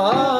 सा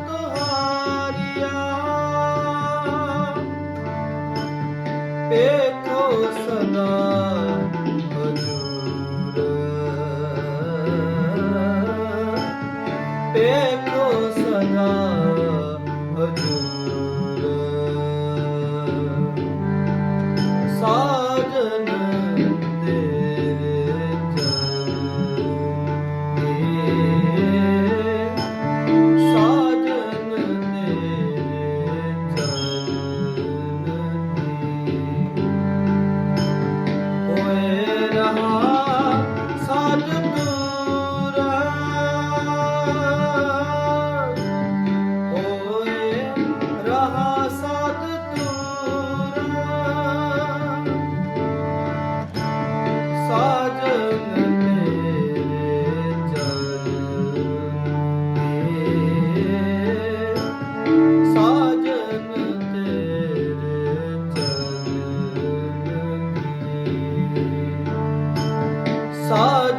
ਏਕੋ ਸਦਾ ਹਜੂਰ ਏਕੋ ਸਦਾ ਹਜੂਰ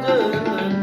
Thank you.